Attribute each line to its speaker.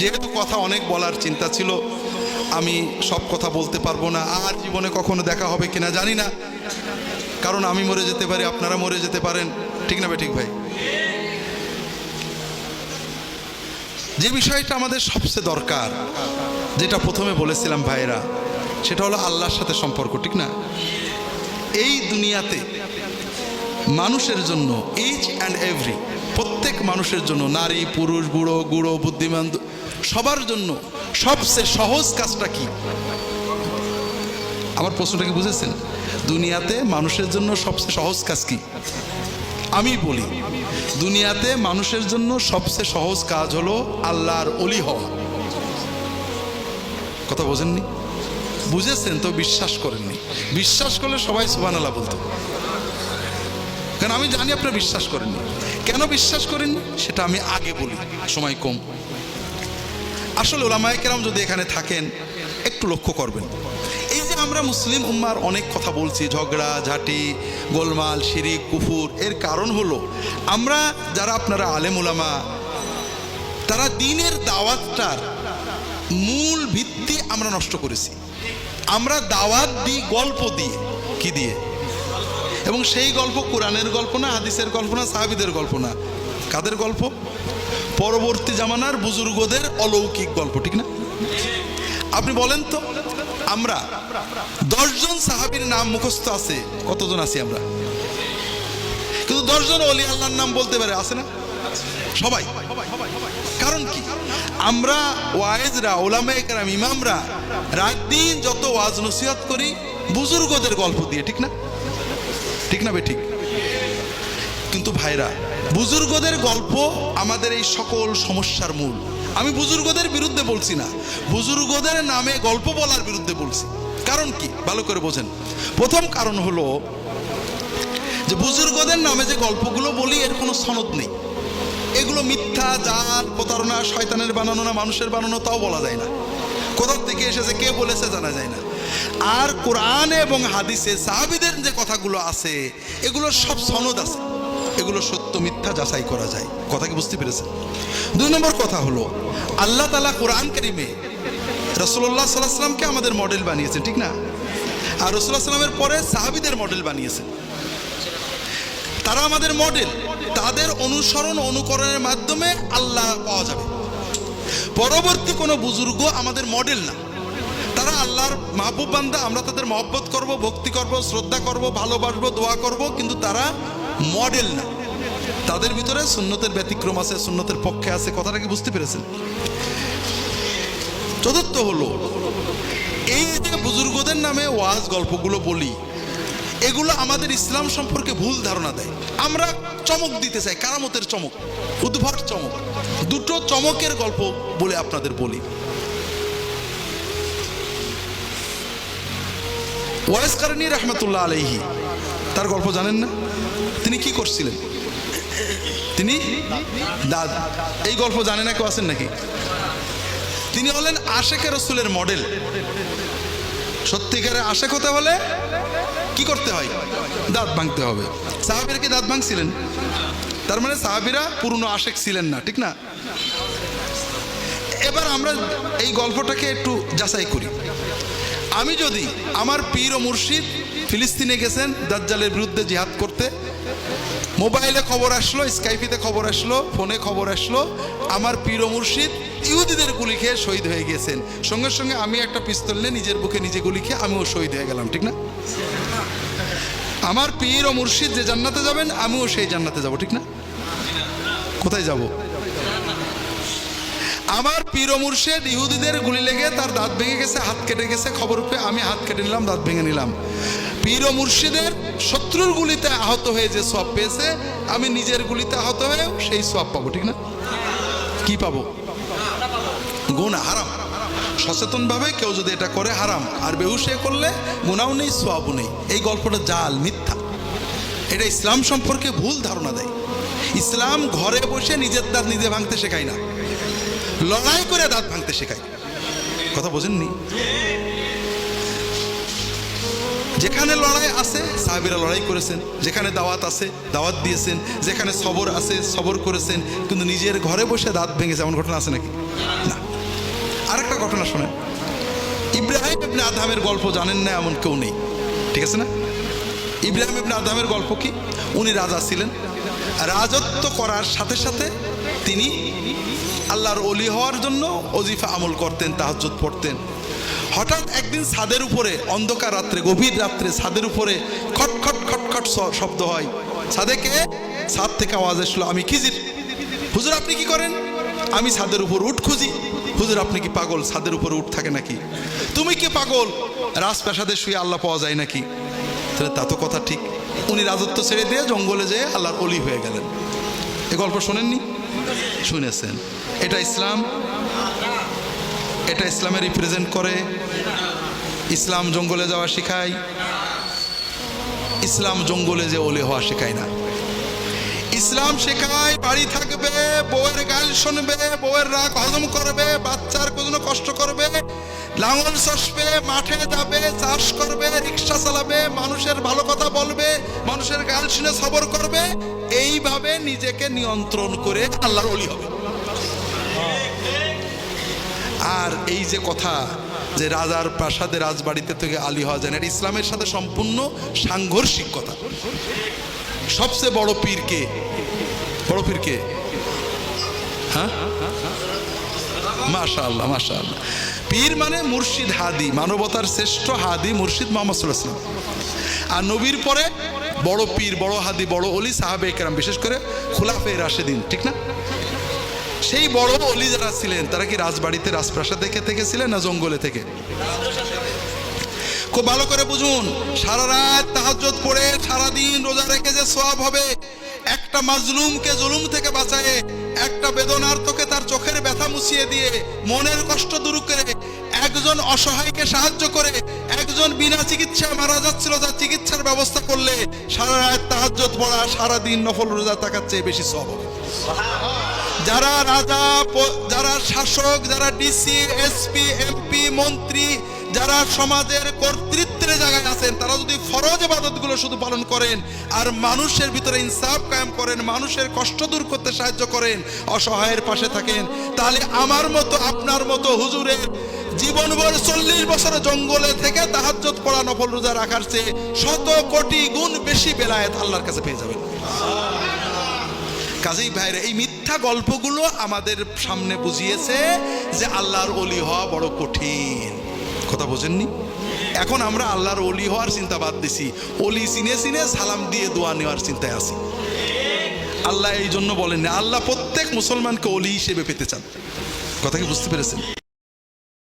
Speaker 1: যেহেতু কথা অনেক বলার চিন্তা ছিল, আমি সব কথা বলতে পারব না। আর জীবনে কখনো দেখা হবে কিনা জানি না। কারণ আমি মরে যেতে পারি, আপনারা মরে যেতে পারেন। ঠিক না ঠিক ভাই? যে বিষয়টা আমাদের সবচেয়ে দরকার, যেটা প্রথমে বলেছিলাম ভাইরা সেটা হলো আল্লাহর সাথে সম্পর্ক, ঠিক না? এই দুনিয়াতে মানুষের জন্য ইচ অ্যান্ড এভরি প্রত্যেক মানুষের জন্য, নারী, পুরুষ, বুড়ো, গুঁড়ো, বুদ্ধিমান, সবার জন্য সবচেয়ে সহজ কাজটা কি? আমার প্রশ্নটা কি বুঝেছেন? দুনিয়াতে মানুষের জন্য সবচেয়ে সহজ কাজ কি? আমি বলি, দুনিয়াতে মানুষের জন্য সবচেয়ে সহজ কাজ হলো আল্লাহর অলি হওয়া। কথা বোঝেননি? বুঝেছেন তো? বিশ্বাস করেননি। বিশ্বাস করলে সবাই সুবান আল্লাহ বলতো। কারণ আমি জানি আপনারা বিশ্বাস করেননি। কেন বিশ্বাস করেননি? সেটা আমি আগে বলি, সময় কম। আসলে ওলামায় কেরাম যদি এখানে থাকেন, একটু লক্ষ্য করবেন। এই যে আমরা মুসলিম উম্মার অনেক কথা বলছি, ঝগড়া, ঝাঁটি, গোলমাল, শিরিক, কুফুর, এর কারণ হলো আমরা যারা আপনারা আলেম ওলামা তারা দিনের দাওয়াতটার মূল ভিত্তি আমরা নষ্ট করেছি। আমরা দাওয়াত দিই গল্প দিয়ে, কি দিয়ে? এবং সেই গল্প কোরআনের গল্প না, হাদিসের গল্প না, সাহাবিদের গল্প না। কাদের গল্প? পরবর্তী জামানার বুজুর্গদের অলৌকিক গল্প, ঠিক না? আপনি বলেন তো, আমরা দশজন সাহাবীর নাম মুখস্থ আছে, কতজন আছি আমরা? কিন্তু দশজন অলি আল্লাহর নাম বলতে পারে, আছে না? সবাই। কারণ কি? আমরা ওয়াইজরা ওলামা একরাম ইমামরা রাত দিন যত ওয়াজ নসিহত করি, বুজুর্গদের গল্প দিয়ে, ঠিক না? ঠিক না ঠিক কিন্তু ভাইরা, বুজুর্গদের গল্প আমাদের এই সকল সমস্যার মূল। আমি বুজুর্গদের বিরুদ্ধে বলছি না, বুজুর্গদের নামে গল্প বলার বিরুদ্ধে বলছি। কারণ কি? ভালো করে বোঝেন। প্রথম কারণ হলো যে বুজুর্গদের নামে যে গল্পগুলো বলি, এর কোনো সনদ নেই। এগুলো মিথ্যা, জাল, প্রতারণা, শয়তানের বানানো না, মানুষের বানানো, তাও বলা যায় না। কোথার থেকে এসেছে, কে বলেছে জানা যায় না। আর কোরআনে এবং হাদিসে সাহাবিদের যে কথাগুলো আছে, এগুলো সব সনদ আছে। এগুলো সত্য, মিথ্যা যাচাই করা যায়। কথা কি বুঝতে পেরেছেন? দুই নম্বর কথা হলো, আল্লাহ তালা কোরআন কারিমে রসুল্লাহ সাল্লাহ সাল্লামকে আমাদের মডেল বানিয়েছেন, ঠিক না? আর রসুল্লাহ সাল্লামের পরে সাহাবিদের মডেল বানিয়েছেন। তারা আমাদের মডেল তাদের অনুসরণ অনুকরণের মাধ্যমে আল্লাহ পাওয়া যাবে। পরবর্তী কোনো বুজুর্গ আমাদের মডেল না। তারা আল্লাহর মাহবুব বান্দা, আমরা তাদের মহব্বত করব, ভক্তি করব, শ্রদ্ধা করব, ভালোবাসবো, দোয়া করব, কিন্তু তারা মডেল না। তাদের ভিতরে সুন্নতের ব্যতিক্রম আছে, সুন্নতের পক্ষে আছে, কথাটা কি বুঝতে পেরেছেন? চতুর্থ হলো, এই যে বুজুর্গদের নামে ওয়াজ গল্পগুলো বলি, এগুলো আমাদের ইসলাম সম্পর্কে ভুল ধারণা দেয়। আমরা চমক দিতে চাই, কারামতের চমক, উদ্ভট চমক। দুটো চমকের গল্প বলে আপনাদের বলি। ওয়াইস কারণী রহমতুল্লাহ আলহি তার গল্প জানেন না? তিনি কি করছিলেন? তিনি দাদ এই গল্প জানে না কেউ আছেন নাকি? তিনি হলেন আশেকে রসুলের মডেল সত্যিকারে আশেক হতে হলে কি করতে হয়? দাঁত ভাঙতে হবে। সাহাবিরা কি দাঁত ভাঙছিলেন? তার মানে সাহাবিরা পুরনো আশেক ছিলেন না, ঠিক না? এবার আমরা এই গল্পটাকে একটু যাচাই করি। আমি যদি আমার পীর ও মুর্শিদ ফিলিস্তিনে গেছেন দাজ্জালের বিরুদ্ধে জিহাদ করতে, মোবাইলে খবর আসলো, স্কাইপিতে খবর আসলো, ফোনে খবর আসলো, আমার পীর মুর্শিদ ইহুদিদের গুলি খেয়ে শহীদ হয়ে গেছেন। সঙ্গে সঙ্গে আমি একটা পিস্তল নিয়ে নিজের বুকে নিজে গুলি খেয়ে আমিও শহীদ হয়ে গেলাম, ঠিক না? আমার পীর ও মুর্শিদ যে জান্নাতে যাবেন, আমিও সেই জান্নাতে যাব, ঠিক না? কোথায় যাব? আমার পীর মুর্শিদ ইহুদিদের গুলি লেগে তার দাঁত ভেঙে গেছে, হাত কেটে গেছে। খবর পেয়ে আমি হাত কেটে নিলাম, দাঁত ভেঙে নিলাম। পীর মুর্শিদের শত্রুর গুলিতে আহত হয়ে যে সব পেয়েছে, আমি নিজের গুলিতে আহত হয়ে সেই সব পাবো, ঠিক না? কি পাবো? গুণা হারাম। সচেতনভাবে কেউ যদি এটা করে, হারাম। আর বেহুশে করলে গুণাও নেই সোয়াবও নেই। এই গল্পটা জাল, মিথ্যা। এটা ইসলাম সম্পর্কে ভুল ধারণা দেয়। ইসলাম ঘরে বসে নিজের দাঁত নিজে ভাঙতে শেখায় না। লড়াই করে দাঁত ভাঙতে শেখায় কথা বোঝেননি? যেখানে লড়াই আছে, সাহাবিরা লড়াই করেছেন। যেখানে দাওয়াত আছে, দাওয়াত দিয়েছেন। যেখানে সবর আছে, সবর করেছেন। কিন্তু নিজের ঘরে বসে দাঁত ভেঙেছে এমন ঘটনা আছে নাকি? না। আরেকটা ঘটনা শোনেন। ইব্রাহিম ইবনে আদহামের গল্প জানেন না এমন কেউ নেই। ঠিক আছে না? ইব্রাহিম ইবনে আদহামের গল্প কি? উনি রাজা ছিলেন। রাজত্ব করার সাথে সাথে তিনি আল্লাহর অলি হওয়ার জন্য অজিফা আমল করতেন, তাহাজ্জুদ পড়তেন। হঠাৎ একদিন ছাদের উপরে, অন্ধকার রাত্রে, গভীর রাত্রে ছাদের উপরে খট খট খট খট শব্দ হয়। ছাদে কে? ছাদ থেকে আওয়াজ আসলো আমি খিজির হুজুর, আপনি কি করেন? আমি ছাদের উপর উঠ খুঁজি। হুজুর, আপনি কি পাগল? ছাদের উপর উঠ থাকে নাকি? তুমি কি পাগল? রাজপ্রাসাদে শুয়ে আল্লাহ পাওয়া যায় নাকি? তাহলে তা তো কথা ঠিক। উনি রাজত্ব ছেড়ে দিয়ে জঙ্গলে যেয়ে আল্লাহর অলি হয়ে গেলেন। এ গল্প শোনেননি? শুনেছেন। এটা ইসলাম। এটা ইসলামে রিপ্রেজেন্ট করে। ইসলাম জঙ্গলে যাওয়া শেখায়। ইসলাম জঙ্গলে যে ওলে হওয়া শেখায় না। ইসলাম শেখায়, বাড়ি থাকবে, বউয়ের গাল শুনবে, বউয়ের রাগ হজম করবে, বাচ্চার কোনো কষ্ট করবে লাঙল চষবে মাঠে যাবে চাষ করবে রিক্সা চালাবে মানুষের ভালো কথা বলবে মানুষের গাল শুনে সবর করবে এইভাবে নিজেকে নিয়ন্ত্রণ করে আল্লাহর অলি হবে। আর এই যে কথা যে রাজার প্রাসাদে রাজবাড়িতে থেকে আলী হওয়া যায় না, এটা ইসলামের সাথে সম্পূর্ণ সাংঘর্ষিক কথা। সবচেয়ে বড় পীর কে? বড় পীর কে? হ্যাঁ? মাশা আল্লাহ মাশা আল্লাহ পীর মানে মুর্শিদ হাদি, মানবতার শ্রেষ্ঠ হাদি মুর্শিদ মোহাম্মদ সাল্লাম আর নবীর পরে বড় পীর, বড় হাদি, বড় অলি সাহাবে কেরাম বিশেষ করে খুলাফে রাশেদিন, ঠিক না? সেই বড় অলি যারা ছিলেন, তারা কি রাজবাড়িতে রাজপ্রাসাদ থেকে থেকে ছিলেন না জঙ্গলে থেকে? খুব ভালো করে বুঝুন, সারা রাত তাহাজ্জুদ পড়ে সারা দিন রোজা রেখে যে সওয়াব হবে, একটা মাজলুমকে জুলুম থেকে বাঁচায়, একটা বেদনার্তকে তার চোখের ব্যথা মুছিয়ে দিয়ে, মনের কষ্ট দূর করে একজন অসহায়কে সাহায্য করে একজন বিনা চিকিৎসায় মারা যাচ্ছিল, তার চিকিৎসার ব্যবস্থা করলে সারা রাত তাহাজ্জুদ পড়া সারা দিন নফল রোজা থাকার চেয়ে বেশি হবে। যারা রাজা যারা শাসক, যারা ডিসি, এসপি, এমপি, মন্ত্রী, যারা সমাজের কর্তৃত্বের জায়গায় আছেন, তারা যদি ফরজ ইবাদতগুলো শুধু পালন করেন, আর মানুষের ভিতরে ইনসাফ কায়েম করেন, মানুষের কষ্ট দূর করতে সাহায্য করেন, অসহায়ের পাশে থাকেন, তাহলে আমার মতো, আপনার মতো হুজুরের জীবনভর চল্লিশ বছর জঙ্গলে থেকে তাহাজ্জত পড়া নফল রোজা রাখার চেয়ে শত কোটি গুণ বেশি বেলায়েত আল্লাহর কাছে পেয়ে যাবেন। কাজেই ভাইরে, এই মিথ্যা গল্পগুলো আমাদের সামনে বুঝিয়েছে যে আল্লাহর অলি হওয়া বড় কঠিন। কথা বোঝেননি? এখন আমরা আল্লাহর অলি হওয়ার চিন্তা বাদ দিছি। অলি চিনে চিনে সালাম দিয়ে দোয়া নেওয়ার চিন্তায় আছি। আল্লাহ এই জন্য বলেন আল্লাহ প্রত্যেক মুসলমানকে অলি হিসেবে পেতে চান। কথা কি বুঝতে পেরেছেন?